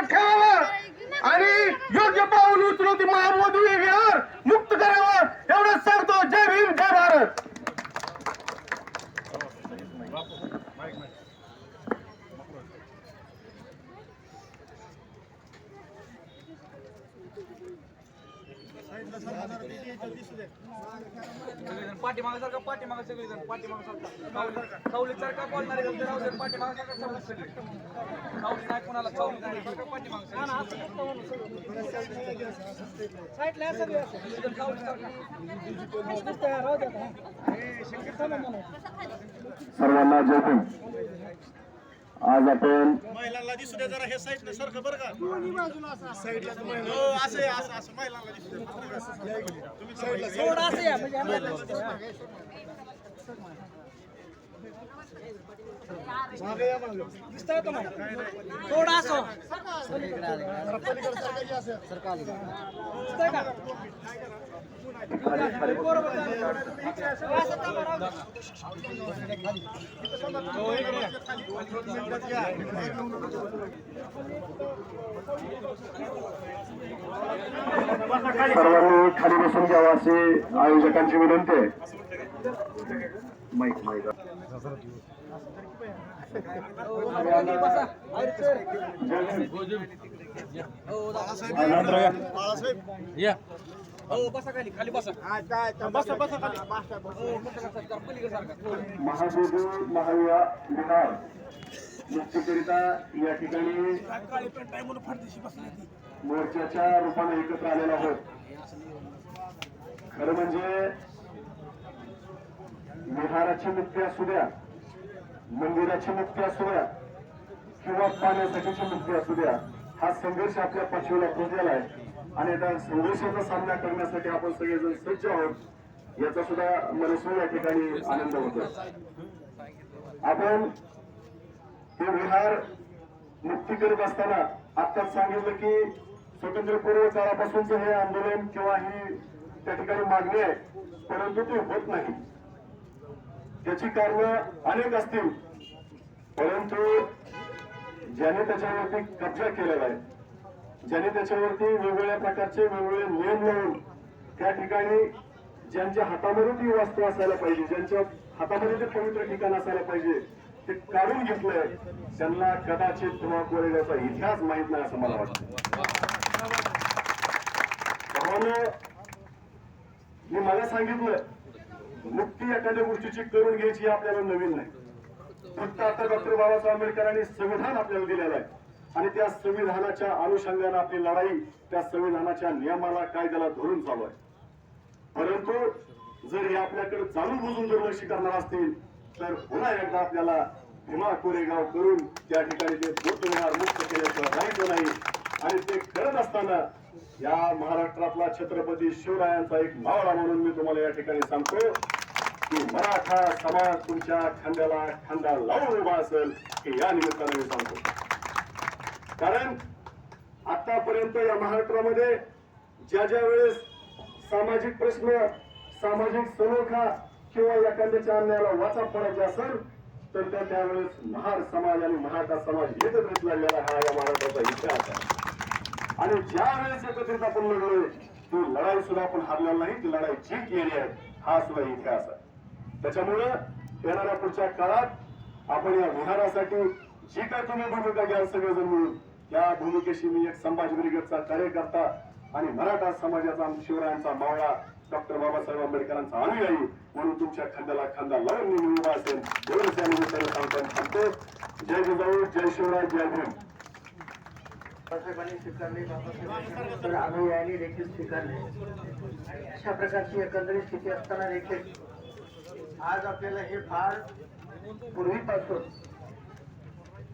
लक्षात ठेवावं. आणि योग्य पाऊल उचलू ती महामोदी विहार मुक्त करावं एवढंच सांगतो जय भीम जय भारत सगळेजण पाठीमागं पाठीमागं सगळेजण पाठीमागं सारखा सावलीत सारखा बोलणारे पाठीमागं सारखा सगळे. सावली नाही कोणाला सावली नाही सगळे. सारखा. सर्वांना जय आज आपण महिलांना दिसू द्या जरा हे साईड सारखं बरं का? साईडला हो असं आहे, असं असं. महिलांना दिसू द्या तुम्ही साईडला या मागे. थोडं असो जरा पलीकडे सरका की असं. हो, इकडे या. दोन मिनिटात या. सर्वांनी खाली बसून घ्यावं अशी आयोजकांची विनंती आहे. Mike mike Balasaheb. बसा खाली खाली बसा. बसा बसा खाली. हो सारखा महादेवी महाविया विहार. मुक्तीकरिता या ठिकाणी मोर्चाच्या रूपाने एकत्र आलेलो आहोत. खरं म्हणजे विहाराची मुक्ती असू द्या मंदिराची मुक्ती असू द्या किंवा पाण्यासाठीची मुक्ती असू द्या हा संघर्ष आपल्या पाठीला पोहोचलेला आहे. आणि आता संघर्षाचा सामना करण्यासाठी आपण सगळेजण सज्ज आहोत याचा सुद्धा मनस्वी या ठिकाणी आनंद होतो. आपण हे विहार मुक्ती करत असताना आत्ताच सांगितलं की स्वतंत्रपूर्व काळापासूनच हे आंदोलन किंवा ही त्या ठिकाणी मागणी आहे परंतु ते होत नाही. त्याची कारण अनेक असतील परंतु ज्याने त्याच्यावरती कब्जा केलेला आहे ज्याने त्याच्यावरती वेगवेगळ्या प्रकारचे वेगवेगळे नियम लावून त्या ठिकाणी ज्यांच्या हातामध्ये ती वस्तू असायला पाहिजे ज्यांच्या हातामध्ये ते पवित्र ठिकाण असायला पाहिजे ते काढून घेतलंय त्यांना कदाचित तुम्हाला कोरेगावचा इतिहास माहीत नाही असं मला वाटतं. मी मला सांगितलं मुक्ती एखाद्या गोष्टीची करून घ्यायची हे आपल्याला नवीन नाही. फक्त आता डॉक्टर बाबासाहेब आंबेडकरांनी संविधान आपल्याला दिलेलं आहे. आणि त्या संविधानाच्या अनुषंगाने आपली लढाई त्या संविधानाच्या नियमाला कायद्याला धरून चालू आहे. परंतु जर हे आपल्याकडे जाणून बुजून दुर्लक्ष करणार असतील तर पुन्हा एकदा आपल्याला भीमा कोरेगाव करून त्या ठिकाणी ते बुद्धविहार मुक्त केल्याचं राहायचं नाही. आणि ते करत असताना या महाराष्ट्रातला छत्रपती शिवरायांचा एक मावळा म्हणून मी तुम्हाला या ठिकाणी सांगतो की मराठा समाज तुमच्या खांद्याला खांदा लावून उभा असेल हे या निमित्ताने मी सांगतो. कारण आतापर्यंत या महाराष्ट्रामध्ये ज्या ज्या वेळेस सामाजिक प्रश्न सामाजिक सलोखा किंवा एखाद्याच्या अन्यायाला वाचा पडायची असेल तर त्या त्यावेळेस महार समाज आणि मराठा समाज एकत्रित लढलेला हा या महाराष्ट्राचा इतिहास आहे. आणि ज्या वेळेस एकत्रित आपण लढलोय ती लढाई सुद्धा आपण हारलेला नाही ती लढाई जिंकलेली आहे हा सुद्धा इतिहास आहे. त्याच्यामुळं येणाऱ्या पुढच्या काळात आपण या विहारासाठी जी काय तुम्ही भूमिका घ्याल सगळेजण मिळून त्या भूमिकेशी मी एक संभाजी ब्रिगेडचा कार्यकर्ता आणि मराठा समाजाचा शिवरायांचा मावळा डॉक्टर बाबासाहेब आंबेडकरांचा अनुयायी म्हणून तुमच्या खांद्याला खांदा लावून मी उभा असेल एवढंच या निमित्ताने सांगतो. जय जिजाऊ जय शिवराय जय भीम. स्वीकारले अनुयायांनी देखील स्वीकारले. अशा प्रकारची एकंदरीत स्थिती असताना देखील आज आपल्याला हे फार पूर्वीपासून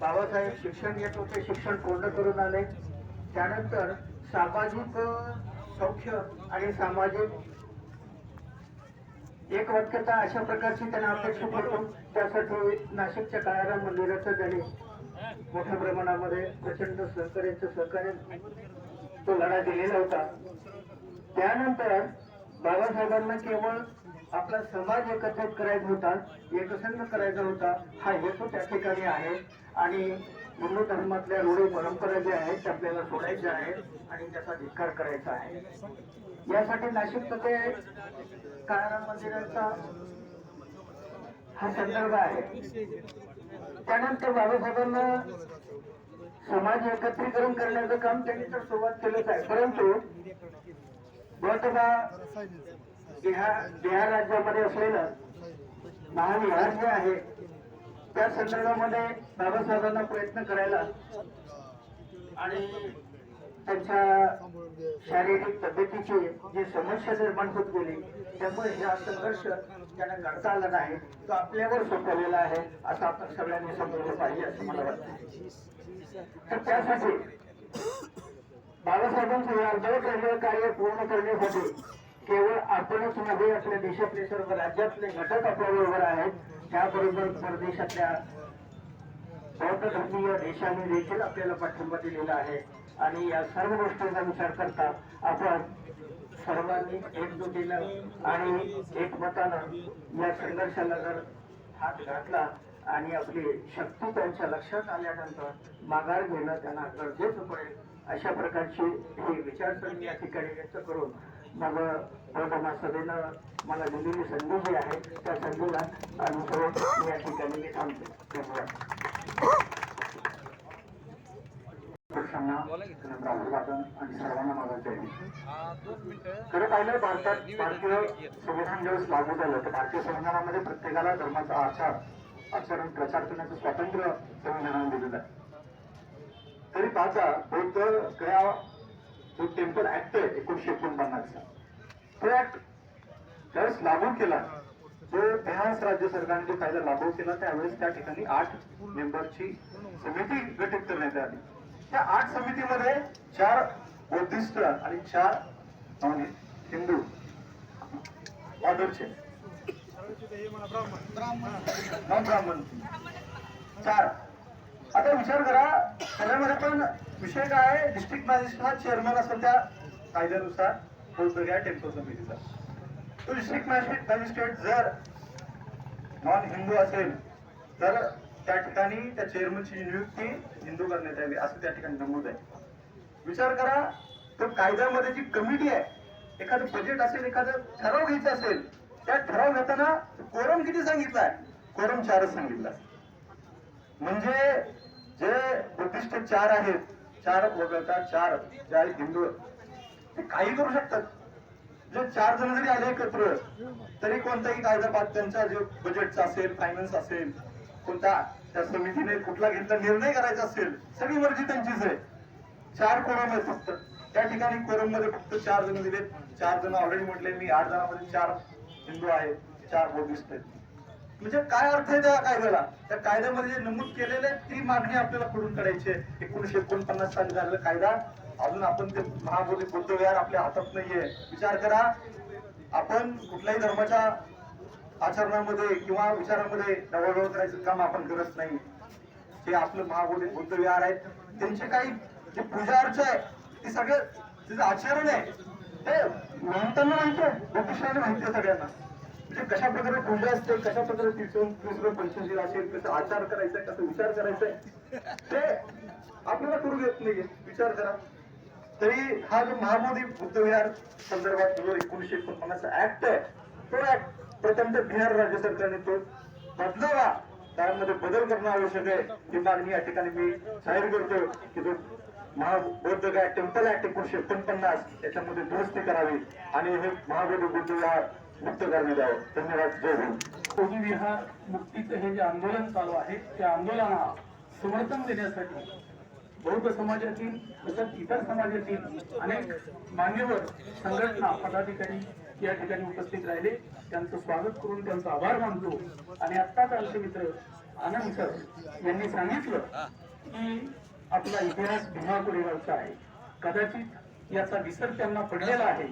बाबासाहेब शिक्षण घेत होते शिक्षण पूर्ण करून आले. त्यानंतर सामाजिक सौख्य आणि सामाजिक एक वाक्यता अशा प्रकारची त्यांना अपेक्षा होतो त्यासाठी नाशिकच्या काळाराम मंदिराचं त्यांनी मोठ्या प्रमाणामध्ये प्रचंड सहकार्याचं सहकार्य तो लढा दिलेला होता. त्यानंतर बाबासाहेबांना केवळ आपला समाज एकत्रित करायचा होता एकसंघ करायचा होता हा हेतू त्या ठिकाणी आहे. आणि हिंदू धर्मातल्या रूढी परंपरा ज्या आहेत त्या आपल्याला सोडायच्या आहेत आणि त्याचा धिक्कार करायचा आहे. यासाठी नाशिक ते काळाराम मंदिराचा हा संदर्भ आहे. त्यानंतर बाबासाहेबांना समाज एकत्रीकरण करण्याचं काम त्यांनी तर सुरुवात केलंच आहे. परंतु बहुतेक बिहार बिहार राज्यामध्ये असलेलं महाविहार जे आहे. त्या संदर्भामध्ये बाबासाहेबांना प्रयत्न करायला आणि त्यांच्या शारीरिक तब्येतीची जी समस्या निर्माण होत गेली त्यामुळे हा संघर्ष त्यांना करता आला नाही. तो आपल्यावर सोपवलेला आहे असं आपण सगळ्यांनी समजलं पाहिजे असं मला वाटतं. तर त्यासाठी बाबासाहेबांचं या कार्य पूर्ण करण्यासाठी केवळ आपणच नव्हे आपल्या देशातले सर्व राज्यातले घटक आपल्याबरोबर आहेत त्याबरोबर परदेशातल्या बौद्ध धर्मीय देशाने देखील आपल्याला पाठिंबा दिलेला आहे. आणि या सर्व गोष्टींचा विचार करता आपण सर्वांनी एकजुटीनं आणि एकमतानं या संघर्षाला जर हात घातला आणि आपली शक्ती त्यांच्या लक्षात आल्यानंतर माघार घेणं त्यांना गरजेचं पडेल अशा प्रकारची ही विचारसरणी या ठिकाणी व्यक्त करून मग बौद्ध सभेनं मला दिलेली संधी जी आहे त्या संधीला अनुसरून या ठिकाणी मी थांबतो. धन्यवाद. पुरुषांना अभिवादन आणि सर्वांना माझा जय खरं पाहिलं भारतात भारतीय संविधान ज्यावेळेस लागू झालं तर भारतीय संविधानामध्ये प्रत्येकाला धर्माचा आचार आचरण प्रचार करण्याचं स्वातंत्र्य संविधानाने दिलेलं आहे. तरी पाहता बौद्ध गया जो टेम्पल ऍक्ट आहे एकोणीशे एकोणपन्नासचा तो ऍक्ट ज्यावेळेस लागू केला. जो बिहार राज्य सरकारने जो कायदा लागू केला त्यावेळेस त्या ठिकाणी आठ मेंबरची समिती गठीत करण्यात आली. त्या आठ समितीमध्ये चार बौद्धिस्ट आणि चार अं, हिंदू ऑर्डरचे नॉन ब्राह्मण. चार. आता विचार करा त्याच्यामध्ये पण विषय काय आहे? डिस्ट्रिक्ट मॅजिस्ट्रेट हा चेअरमन असेल त्या कायद्यानुसार वेगवेगळ्या टेम्पो समितीचा. तो डिस्ट्रिक्ट मॅजिस्ट्रेट मॅजिस्ट्रेट जर नॉन हिंदू असेल तर त्या ठिकाणी त्या चेअरमनची नियुक्ती हिंदू करण्यात यावी असं त्या ठिकाणी नमूद आहे. विचार करा तर कायद्यामध्ये जी कमिटी आहे एखादं बजेट असेल एखादं ठराव घ्यायचा असेल त्या ठराव घेताना कोरम किती सांगितलाय कोरम चारच सांगितला म्हणजे जे उद्दिष्ट चार आहेत चार वगळता चार ज्या हिंदू ते काही करू शकतात. जे चार जण जरी आले एकत्र तरी कोणताही कायदा पाठ त्यांचा जे बजेटचा असेल फायनान्स असेल कोणता त्या समितीने कुठला घेतला निर्णय करायचा असेल सगळी मर्जी त्यांचीच आहे. चार कोरम आहेत फक्त. त्या ठिकाणी कोरममध्ये फक्त चार जण दिले चार जण ऑलरेडी म्हटले मी आठ जणांमध्ये चार हिंदू आहेत चार बौद्धिस्ट आहेत. म्हणजे काय अर्थ आहे त्या कायद्याला? त्या कायद्यामध्ये जे नमूद केलेले ती मागणी आपल्याला पुढून करायची आहे. एकोणीशे एकोणपन्नास साली झालेला कायदा अजून आपण ते महाबोली बुद्ध विहार आपल्या हातात नाहीये. विचार करा आपण कुठल्याही धर्माच्या आचरणामध्ये किंवा विचारामध्ये डवळवळ करायचं काम आपण करत नाही. जे आपलं महाबोधी बुद्ध विहार आहेत त्यांचे काही जे पूजा अर्चा आहे ते सगळं तिचं आचरण आहे ते म्हणताना माहिती आहे. बुद्धिस्टांना माहिती आहे सगळ्यांना. ते कशा प्रकारे पूजा असते कशा प्रकारे तिथून दुसरं पंचशील असेल कसं आचार करायचा कसं विचार करायचा ते आपल्याला करू देत नाही विचार करा. तरी हा जो महाबोधी बुद्धविहार संदर्भात जो एकोणीशे एकोणपन्नासचा ऍक्ट आहे तो ऍक्ट प्रथम तर बिहार राज्य सरकारने तो बदलावा. त्यामध्ये बदल करणं आवश्यक आहे. ही मागणी या ठिकाणी मी जाहीर करतो की जो महाबौद्ध काय टेम्पल ऍक्ट एकोणीशे एकोणपन्नास याच्यामध्ये दुरुस्ती करावी. आणि हे महाबोधी बुद्धविहार मुक्त करण्यात यावं धन्यवाद. जय हिंद. कोणी विहार मुक्तीचं हे जे आंदोलन चालू आहे त्या आंदोलनाला समर्थन देण्यासाठी बौद्ध समाजातील तसंच इतर समाजातील अनेक मान्यवर संघटना पदाधिकारी या ठिकाणी उपस्थित राहिले. त्यांचं स्वागत करून त्यांचा आभार मानतो. आणि आत्ताच आमचे मित्र आनंद सर यांनी सांगितलं की आपला इतिहास भीमा कोरेगावचा आहे. कदाचित याचा विसर त्यांना पडलेला आहे.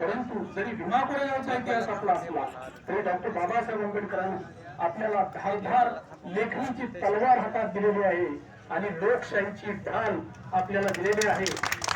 परंतु जरी भीमा कोरेगावचा इतिहास आपला असला तरी डॉक्टर बाबासाहेब आंबेडकरांनी आपल्याला धारधार लेखणीची तलवार हातात दिलेली आहे आणि लोकशाहीची ढाल आपल्याला दिलेली आहे.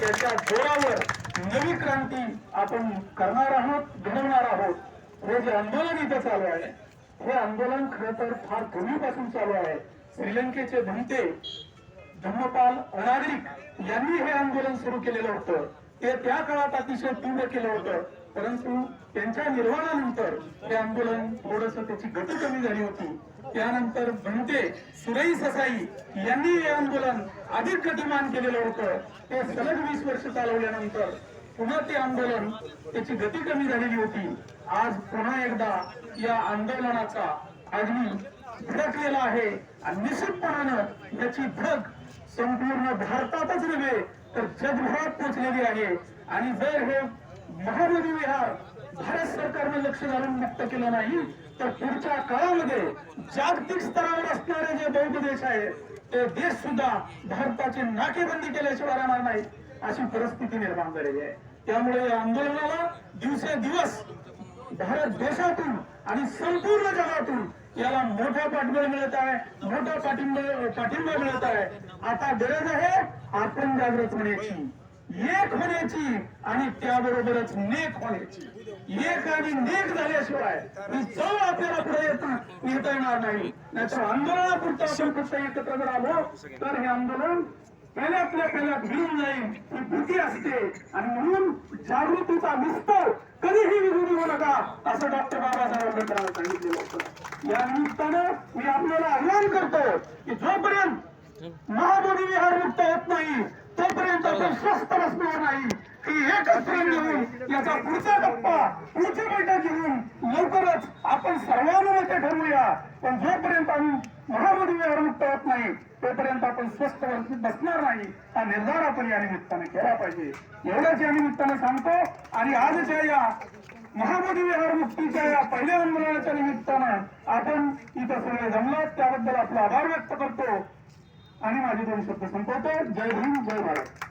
त्याच्या जोरावर नवी क्रांती आपण करणार आहोत घडवणार आहोत. हे जे आंदोलन इथं चालू आहे हे आंदोलन खरं तर फार पूर्वीपासून चालू आहे. श्रीलंकेचे भंते धम्मपाल अनागरिक यांनी हे आंदोलन सुरू केलेलं होतं. ते त्या काळात अतिशय तीव्र केलं होतं. परंतु त्यांच्या निर्वाणानंतर ते आंदोलन थोडस त्याची गती कमी झाली होती. त्यानंतर भंते सुरई ससाई यांनी हे आंदोलन अधिक गतिमान केलेलं होतं. ते सलग वीस वर्ष चालवल्यानंतर पुन्हा ते आंदोलन त्याची गती कमी झालेली होती. आज पुन्हा एकदा या आंदोलनाचा अग्नी भडकलेला आहे आणि निश्चितपणानं याची भडक संपूर्ण भारतातच नव्हे तर जगभरात पोहोचलेली आहे. आणि जर हे महानदी विहार भारत सरकारने लक्ष घालून मुक्त केलं नाही तर पुढच्या काळामध्ये जागतिक स्तरावर असणारे जे बौद्ध देश आहेत ते देश सुद्धा भारताची नाकेबंदी केल्याशिवाय राहणार नाही अशी परिस्थिती निर्माण झालेली आहे. त्यामुळे या आंदोलनाला दिवसेदिवस भारत देशातून आणि संपूर्ण जगातून याला मोठा पाठबळ मिळत आहे. मोठा पाठिंबा पाठिंबा मिळत आहे. आता गरज आहे आपण जागृत होण्याची. एक होण्याची आणि त्याबरोबरच नेक होण्याची. एक आणि नेक झाल्याशिवाय ही चव आपल्याला पुढे येता नेता येणार नाही. नाहीतर आंदोलनापुरतं आपण फक्त एकत्र जर आलो तर हे आंदोलन पहिल्यातल्या पहिल्यात भिरून जाईल. ही भीती असते. आणि म्हणून जागृतीचा विस्तार कधीही विरोधी होऊ नका असं डॉक्टर बाबासाहेब आंबेडकरांनी सांगितलेलं होतं. या निमित्तानं मी आपल्याला आव्हान करतो की जोपर्यंत महाबोधी विहार मुक्त होत नाही तोपर्यंत आपण स्वस्थ बसणार नाही. की एकच ट्रेन घेऊन याचा पुढचा टप्पा पुढची बैठक घेऊन लवकरच आपण सर्वानुमते ठरवूया पण जोपर्यंत आम्ही महाबोधी मुक्त होत नाही तोपर्यंत आपण स्वस्थ बसणार नाही. हा निर्धार आपण या निमित्ताने केला पाहिजे. एवढंच या निमित्ताने सांगतो. आणि आजच्या या महाबोधी विहार मुक्तीच्या या पहिल्या आंदोलनाच्या निमित्तानं आपण इथं सगळे जमलात. त्याबद्दल आपला आभार व्यक्त करतो. आणि माझे दोन शब्द संपवतो. जय भीम जय भारत.